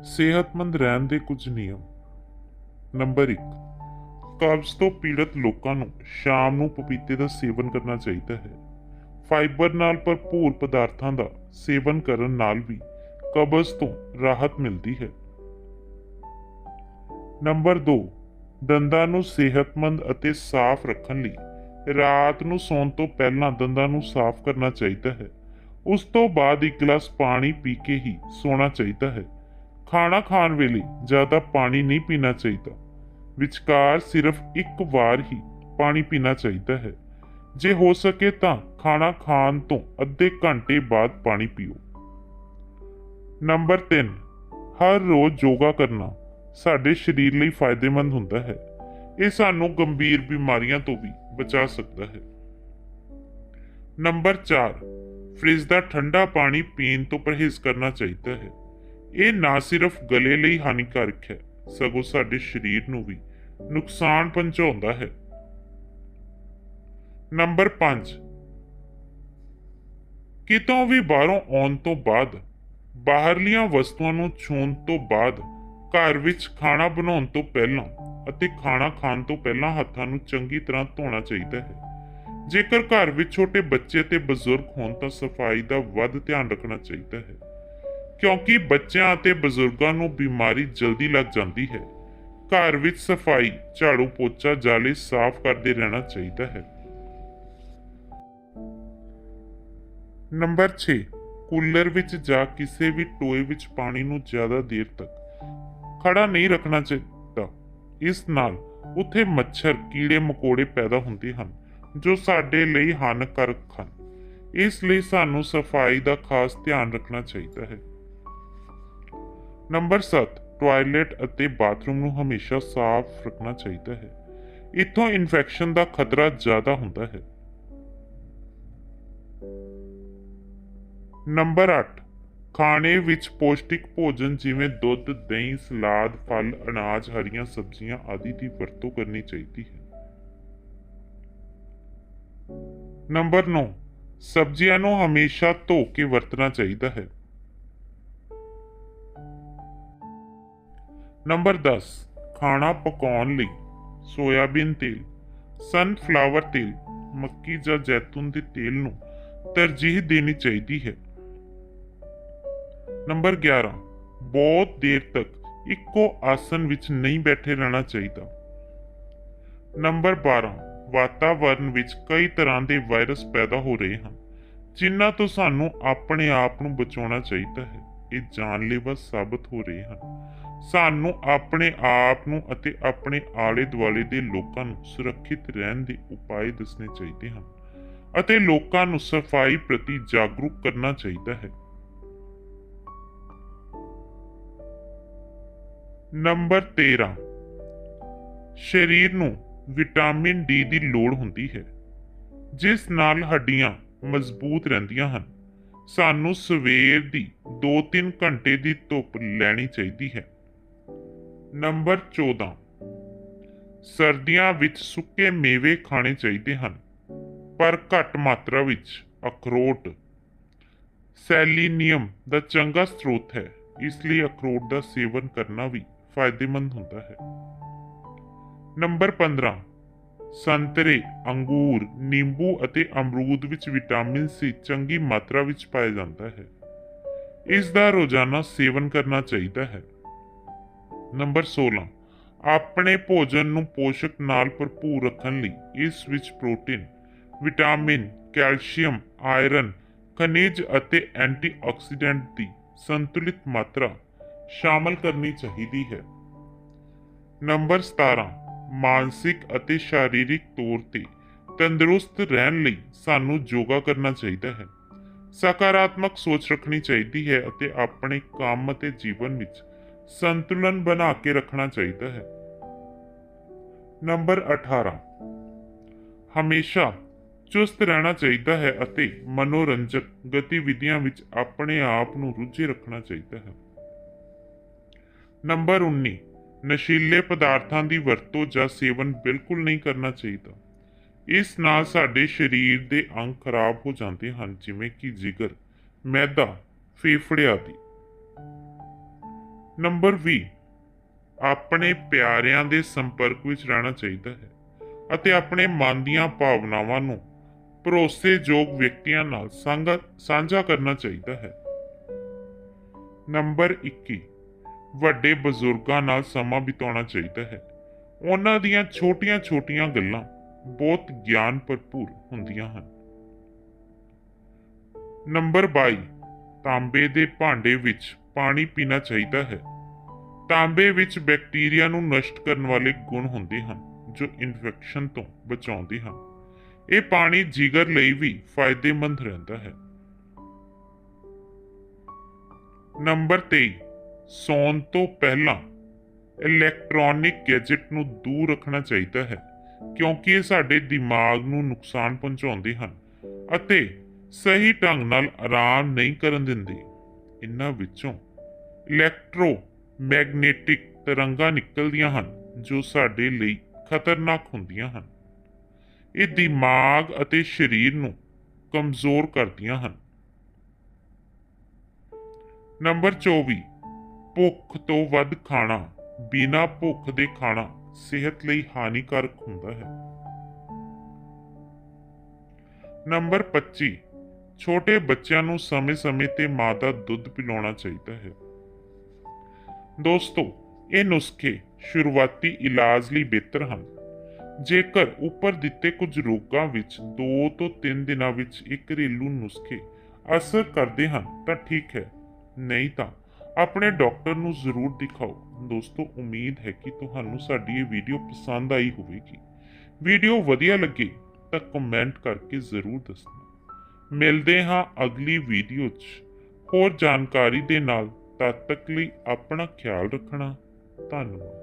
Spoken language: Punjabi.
ਸਿਹਤਮੰਦ ਰਹਿਣ ਦੇ ਕੁਝ ਨਿਯਮ। ਨੰਬਰ 1 ਕਬਜ਼ ਤੋਂ ਪੀੜਤ ਲੋਕਾਂ ਨੂੰ ਸ਼ਾਮ ਨੂੰ ਪਪੀਤੇ ਦਾ ਸੇਵਨ ਕਰਨਾ ਚਾਹੀਦਾ ਹੈ। ਫਾਈਬਰ ਨਾਲ ਭਰਪੂਰ ਪਦਾਰਥਾਂ ਦਾ ਸੇਵਨ ਕਰਨ ਨਾਲ ਵੀ ਕਬਜ਼ ਤੋਂ ਰਾਹਤ ਮਿਲਦੀ ਹੈ। ਨੰਬਰ 2 ਦੰਦਾਂ ਨੂੰ ਸਿਹਤਮੰਦ ਅਤੇ ਸਾਫ਼ ਰੱਖਣ ਲਈ ਰਾਤ ਨੂੰ ਸੌਣ ਤੋਂ ਪਹਿਲਾਂ ਦੰਦਾਂ ਨੂੰ ਸਾਫ਼ ਕਰਨਾ ਚਾਹੀਦਾ ਹੈ। ਉਸ ਤੋਂ ਬਾਅਦ ਇੱਕ ਗਲਾਸ ਪਾਣੀ ਪੀ ਕੇ ਹੀ ਸੌਣਾ ਚਾਹੀਦਾ ਹੈ। ਖਾਣਾ ਖਾਣ ਵੇਲੇ ਜ਼ਿਆਦਾ ਪਾਣੀ ਨਹੀਂ ਪੀਣਾ ਚਾਹੀਦਾ। ਵਿਚਕਾਰ ਸਿਰਫ ਇੱਕ ਵਾਰ ਹੀ ਪਾਣੀ ਪੀਣਾ ਚਾਹੀਦਾ ਹੈ। ਜੇ ਹੋ ਸਕੇ ਤਾਂ ਖਾਣਾ ਖਾਣ ਤੋਂ ਅੱਧੇ ਘੰਟੇ ਬਾਅਦ ਪਾਣੀ ਪੀਓ। ਨੰਬਰ 3 ਹਰ ਰੋਜ਼ ਯੋਗਾ ਕਰਨਾ ਸਾਡੇ ਸਰੀਰ ਲਈ ਫਾਇਦੇਮੰਦ ਹੁੰਦਾ ਹੈ। ਇਹ ਸਾਨੂੰ ਗੰਭੀਰ ਬਿਮਾਰੀਆਂ ਤੋਂ ਵੀ ਬਚਾ ਸਕਦਾ ਹੈ। ਨੰਬਰ 4 ਫ੍ਰਿਜ ਦਾ ਠੰਡਾ ਪਾਣੀ ਪੀਣ ਤੋਂ ਪਰਹੇਜ਼ ਕਰਨਾ ਚਾਹੀਦਾ ਹੈ। ਇਹ ਨਾ ਸਿਰਫ ਗਲੇ ਲਈ ਹਾਨੀਕਾਰਕ ਹੈ, ਸਗੋਂ ਸਾਡੇ ਸਰੀਰ ਨੂੰ ਵੀ ਨੁਕਸਾਨ ਪਹੁੰਚਾਉਂਦਾ ਹੈ। ਨੰਬਰ 5 ਕਿਤੋਂ ਵੀ ਬਾਹਰੋਂ ਆਉਣ ਤੋਂ ਬਾਅਦ, ਬਾਹਰਲੀਆਂ ਵਸਤੂਆਂ ਨੂੰ ਛੂਹਣ ਤੋਂ ਬਾਅਦ, ਘਰ ਵਿੱਚ ਖਾਣਾ ਬਣਾਉਣ ਤੋਂ ਪਹਿਲਾਂ ਅਤੇ ਖਾਣਾ ਖਾਣ ਤੋਂ ਪਹਿਲਾਂ ਹੱਥਾਂ ਨੂੰ ਚੰਗੀ ਤਰ੍ਹਾਂ ਧੋਣਾ ਚਾਹੀਦਾ ਹੈ। ਜੇਕਰ ਘਰ ਵਿੱਚ ਛੋਟੇ ਬੱਚੇ ਤੇ ਬਜ਼ੁਰਗ ਹੋਣ ਤਾਂ ਸਫ਼ਾਈ ਦਾ ਵੱਧ ਧਿਆਨ ਰੱਖਣਾ ਚਾਹੀਦਾ ਹੈ। ਕਿਉਂਕਿ ਬੱਚਿਆਂ ਅਤੇ ਬਜ਼ੁਰਗਾਂ ਨੂੰ ਬਿਮਾਰੀ ਜਲਦੀ ਲੱਗ ਜਾਂਦੀ ਹੈ। ਘਰ ਵਿੱਚ ਸਫ਼ਾਈ, ਝਾੜੂ ਪੋਚਾ, ਜਾਲੇ ਸਾਫ਼ ਕਰਦੇ ਰਹਿਣਾ ਚਾਹੀਦਾ ਹੈ। ਨੰਬਰ 6 ਕੂਲਰ ਵਿੱਚ ਜਾਂ ਕਿਸੇ ਵੀ ਟੋਏ ਵਿੱਚ ਪਾਣੀ ਨੂੰ ਜ਼ਿਆਦਾ ਦੇਰ ਤੱਕ ਖੜਾ ਨਹੀਂ ਰੱਖਣਾ ਚਾਹੀਦਾ। ਇਸ ਨਾਲ ਉੱਥੇ ਮੱਛਰ, ਕੀੜੇ, ਮਕੋੜੇ ਪੈਦਾ ਹੁੰਦੇ ਹਨ, ਜੋ ਸਾਡੇ ਲਈ ਹਾਨਕਾਰਕ ਹਨ। ਇਸ ਲਈ ਸਾਨੂੰ ਸਫ਼ਾਈ ਦਾ ਖਾਸ ਧਿਆਨ ਰੱਖਣਾ ਚਾਹੀਦਾ ਹੈ। ਨੰਬਰ 7 ਟਾਇਲਟ ਅਤੇ ਬਾਥਰੂਮ ਨੂੰ ਹਮੇਸ਼ਾ ਸਾਫ਼ ਰੱਖਣਾ ਚਾਹੀਦਾ ਹੈ। ਇੱਥੋਂ ਇਨਫੈਕਸ਼ਨ ਦਾ ਖਤਰਾ ਜ਼ਿਆਦਾ ਹੁੰਦਾ ਹੈ। ਨੰਬਰ 8 ਖਾਣੇ ਵਿੱਚ ਪੌਸ਼ਟਿਕ ਭੋਜਨ ਜਿਵੇਂ ਦੁੱਧ, ਦਹੀਂ, ਸਲਾਦ, ਫਲ, ਅਨਾਜ, ਹਰੀਆਂ ਸਬਜ਼ੀਆਂ ਆਦਿ ਦੀ ਵਰਤੋਂ ਕਰਨੀ ਚਾਹੀਦੀ ਹੈ। ਨੰਬਰ 9 ਸਬਜ਼ੀਆਂ ਨੂੰ ਹਮੇਸ਼ਾ ਧੋ ਕੇ ਵਰਤਣਾ ਚਾਹੀਦਾ ਹੈ। ਨੰਬਰ 10 ਖਾਣਾ ਪਕਾਉਣ ਲਈ ਸੋਇਆਬੀਨ ਤੇਲ ਸਨਫਲਾਵਰ ਤੇਲ, ਮੱਕੀ ਜਾਂ ਜੈਤੂਨ ਦੇ ਤੇਲ ਨੂੰ ਤਰਜੀਹ ਦੇਣੀ ਚਾਹੀਦੀ ਹੈ। ਨੰਬਰ 11 ਬਹੁਤ ਦੇਰ ਤੱਕ ਇੱਕੋ ਆਸਨ ਵਿੱਚ ਨਹੀਂ ਬੈਠੇ ਰਹਿਣਾ ਚਾਹੀਦਾ। ਨੰਬਰ 12 ਵਾਤਾਵਰਣ ਵਿੱਚ ਕਈ ਤਰ੍ਹਾਂ ਦੇ ਵਾਇਰਸ ਪੈਦਾ ਹੋ ਰਹੇ ਹਨ, ਜਿਨ੍ਹਾਂ ਤੋਂ ਸਾਨੂੰ ਆਪਣੇ ਆਪ ਨੂੰ ਬਚਾਉਣਾ ਚਾਹੀਦਾ ਹੈ। ਇਹ ਜਾਨਲੇਵਾ ਸਾਬਤ ਹੋ ਰਹੇ ਹਨ। ਸਾਨੂੰ ਆਪਣੇ ਆਪ ਨੂੰ ਅਤੇ ਆਪਣੇ ਆਲੇ ਦੁਆਲੇ ਦੇ ਲੋਕਾਂ ਨੂੰ ਸੁਰੱਖਿਅਤ ਰਹਿਣ ਦੇ ਉਪਾਅ ਦੱਸਣੇ ਚਾਹੀਦੇ ਹਨ ਅਤੇ ਲੋਕਾਂ ਨੂੰ ਸਫ਼ਾਈ ਪ੍ਰਤੀ ਜਾਗਰੂਕ ਕਰਨਾ ਚਾਹੀਦਾ ਹੈ। ਨੰਬਰ 13 ਸਰੀਰ ਨੂੰ ਵਿਟਾਮਿਨ ਡੀ ਦੀ ਲੋੜ ਹੁੰਦੀ ਹੈ, ਜਿਸ ਨਾਲ ਹੱਡੀਆਂ ਮਜ਼ਬੂਤ ਰਹਿੰਦੀਆਂ ਹਨ। ਸਾਨੂੰ ਸਵੇਰ ਦੀ 2-3 ਘੰਟੇ ਦੀ ਧੁੱਪ ਲੈਣੀ ਚਾਹੀਦੀ ਹੈ। ਨੰਬਰ 14 ਸਰਦੀਆਂ ਵਿੱਚ ਸੁੱਕੇ ਮੇਵੇ ਖਾਣੇ ਚਾਹੀਦੇ ਹਨ, ਪਰ ਘੱਟ ਮਾਤਰਾ ਵਿੱਚ, ਅਖਰੋਟ। ਸੈਲੀਨੀਅਮ ਦਾ ਚੰਗਾ ਸਰੋਤ ਹੈ, ਇਸ ਲਈ ਅਖਰੋਟ ਦਾ ਸੇਵਨ ਕਰਨਾ ਵੀ ਫਾਇਦੇਮੰਦ ਹੁੰਦਾ ਹੈ। ਨੰਬਰ 15 ਸੰਤਰੇ, ਅੰਗੂਰ, ਨਿੰਬੂ ਅਤੇ ਅਮਰੂਦ ਵਿੱਚ ਵਿਟਾਮਿਨ ਸੀ ਚੰਗੀ ਮਾਤਰਾ ਵਿੱਚ ਪਾਇਆ ਜਾਂਦਾ ਹੈ। ਇਸ ਦਾ ਰੋਜ਼ਾਨਾ ਸੇਵਨ ਕਰਨਾ ਚਾਹੀਦਾ ਹੈ। ਨੰਬਰ 16 ਆਪਣੇ ਭੋਜਨ ਨੂੰ ਪੋਸ਼ਕ ਨਾਲ ਭਰਪੂਰ ਰੱਖਣ ਲਈ ਇਸ ਵਿੱਚ ਪ੍ਰੋਟੀਨ, ਵਿਟਾਮਿਨ, ਕੈਲਸ਼ੀਅਮ, ਆਇਰਨ, ਖਣਿਜ ਅਤੇ ਐਂਟੀਆਕਸੀਡੈਂਟ ਦੀ ਸੰਤੁਲਿਤ ਮਾਤਰਾ ਸ਼ਾਮਲ ਕਰਨੀ ਚਾਹੀਦੀ ਹੈ। ਨੰਬਰ 17 ਮਾਨਸਿਕ ਅਤੇ ਸਰੀਰਕ ਤੌਰ ਤੇ ਤੰਦਰੁਸਤ ਰਹਿਣ ਲਈ ਸਾਨੂੰ ਯੋਗਾ ਕਰਨਾ ਚਾਹੀਦਾ ਹੈ। ਸਕਾਰਾਤਮਕ ਸੋਚ ਰੱਖਣੀ ਚਾਹੀਦੀ ਹੈ ਅਤੇ ਆਪਣੇ ਕੰਮ ਅਤੇ ਜੀਵਨ ਵਿੱਚ ਸੰਤੁਲਨ ਬਣਾ ਕੇ ਰੱਖਣਾ ਚਾਹੀਦਾ ਹੈ। ਨੰਬਰ 18 ਹਮੇਸ਼ਾ ਚੁਸਤ ਰਹਿਣਾ ਚਾਹੀਦਾ ਹੈ ਅਤੇ ਮਨੋਰੰਜਕ ਗਤੀਵਿਧੀਆਂ ਵਿੱਚ ਆਪਣੇ ਆਪ ਨੂੰ ਰੁੱਝੇ ਰੱਖਣਾ ਚਾਹੀਦਾ ਹੈ। ਨੰਬਰ 19 ਨਸ਼ੀਲੇ ਪਦਾਰਥਾਂ ਦੀ ਵਰਤੋਂ ਜਾਂ ਸੇਵਨ ਬਿਲਕੁਲ ਨਹੀਂ ਕਰਨਾ ਚਾਹੀਦਾ। ਇਸ ਨਾਲ ਸਾਡੇ ਸਰੀਰ ਦੇ ਅੰਗ ਖਰਾਬ ਹੋ ਜਾਂਦੇ ਹਨ, ਜਿਵੇਂ ਕਿ ਜਿਗਰ, ਮੈਦਾ, ਫੇਫੜੇ ਆਦਿ। ਨੰਬਰ 20 ਆਪਣੇ ਪਿਆਰਿਆਂ ਦੇ ਸੰਪਰਕ ਵਿੱਚ ਰਹਿਣਾ ਚਾਹੀਦਾ ਹੈ ਅਤੇ ਆਪਣੇ ਮਨ ਦੀਆਂ ਭਾਵਨਾਵਾਂ ਨੂੰ ਭਰੋਸੇਯੋਗ ਵਿਅਕਤੀਆਂ ਨਾਲ ਸਾਂਝਾ ਸਾਂਝਾ ਕਰਨਾ ਚਾਹੀਦਾ ਹੈ। ਨੰਬਰ 21 ਵੱਡੇ ਬਜ਼ੁਰਗਾਂ ਨਾਲ ਸਮਾਂ ਬਿਤਾਉਣਾ ਚਾਹੀਦਾ ਹੈ। ਉਹਨਾਂ ਦੀਆਂ ਛੋਟੀਆਂ-ਛੋਟੀਆਂ ਗੱਲਾਂ ਬਹੁਤ ਗਿਆਨ ਭਰਪੂਰ ਹੁੰਦੀਆਂ ਹਨ। ਨੰਬਰ 22 ਤਾਂਬੇ ਦੇ ਭਾਂਡੇ ਵਿੱਚ ਪਾਣੀ ਪੀਣਾ ਚਾਹੀਦਾ ਹੈ। ਤਾਂਬੇ ਵਿੱਚ ਬੈਕਟੀਰੀਆ ਨੂੰ ਨਸ਼ਟ ਕਰਨ ਵਾਲੇ ਗੁਣ ਹੁੰਦੇ ਹਨ, ਜੋ ਇਨਫੈਕਸ਼ਨ ਤੋਂ ਬਚਾਉਂਦੇ ਹਨ। ਇਹ ਪਾਣੀ ਜਿਗਰ ਲਈ ਵੀ ਫਾਇਦੇਮੰਦ ਰਹਿੰਦਾ ਹੈ। ਨੰਬਰ 23 ਸੌਣ ਤੋਂ ਪਹਿਲਾਂ ਇਲੈਕਟ੍ਰੋਨਿਕ ਗੈਜਟ ਨੂੰ ਦੂਰ ਰੱਖਣਾ ਚਾਹੀਦਾ ਹੈ, ਕਿਉਂਕਿ ਇਹ ਸਾਡੇ ਦਿਮਾਗ ਨੂੰ ਨੁਕਸਾਨ ਪਹੁੰਚਾਉਂਦੇ ਹਨ ਅਤੇ ਸਹੀ ਢੰਗ ਨਾਲ ਆਰਾਮ ਨਹੀਂ ਕਰਨ ਦਿੰਦੇ। ਇਹਨਾਂ ਵਿੱਚੋਂ ਇਲੈਕਟ੍ਰੋ ਮੈਗਨੇਟਿਕ ਤਰੰਗਾਂ ਨਿਕਲਦੀਆਂ ਹਨ, ਜੋ ਸਾਡੇ ਲਈ ਖਤਰਨਾਕ ਹੁੰਦੀਆਂ ਹਨ। ਇਹ ਦਿਮਾਗ ਅਤੇ ਸਰੀਰ ਨੂੰ ਕਮਜ਼ੋਰ ਕਰਦੀਆਂ ਹਨ। ਨੰਬਰ 24 ਭੁੱਖ ਤੋਂ ਵੱਧ ਖਾਣਾ, ਬਿਨਾਂ ਭੁੱਖ ਦੇ ਖਾਣਾ ਸਿਹਤ ਲਈ ਹਾਨੀਕਾਰਕ ਹੁੰਦਾ ਹੈ। ਨੰਬਰ 25 ਛੋਟੇ ਬੱਚਿਆਂ ਨੂੰ ਸਮੇਂ-ਸਮੇਂ ਤੇ ਮਾਂ ਦਾ ਦੁੱਧ ਪਿਲਾਉਣਾ ਚਾਹੀਦਾ ਹੈ। ਦੋਸਤੋ, ਇਹ ਨੁਸਖੇ ਸ਼ੁਰੂਆਤੀ ਇਲਾਜ ਲਈ ਬਿਹਤਰ ਹਨ। ਜੇਕਰ ਉੱਪਰ ਦਿੱਤੇ ਕੁਝ ਰੋਗਾਂ ਵਿੱਚ 2 ਤੋਂ 3 ਦਿਨਾਂ ਵਿੱਚ ਇਹ ਘਰੇਲੂ ਨੁਸਖੇ ਅਸਰ ਕਰਦੇ ਹਨ, ਤਾਂ ਠੀਕ ਹੈ। ਨਹੀਂ ਤਾਂ ਆਪਣੇ ਡਾਕਟਰ ਨੂੰ ਜ਼ਰੂਰ ਦਿਖਾਓ। ਦੋਸਤੋ, ਉਮੀਦ ਹੈ ਕਿ ਤੁਹਾਨੂੰ ਸਾਡੀ ਇਹ ਵੀਡੀਓ ਪਸੰਦ ਆਈ ਹੋਵੇਗੀ। ਵੀਡੀਓ ਵਧੀਆ ਲੱਗੇ ਤਾਂ ਕਮੈਂਟ ਕਰਕੇ ਜ਼ਰੂਰ ਦੱਸਣਾ। ਮਿਲਦੇ ਹਾਂ ਅਗਲੀ ਵੀਡੀਓ 'ਚ। ਹੋਰ ਜਾਣਕਾਰੀ ਦੇ ਨਾਲ ਤਦ ਤੱਕ ਲਈ ਆਪਣਾ ਖਿਆਲ ਰੱਖਣਾ। ਧੰਨਵਾਦ।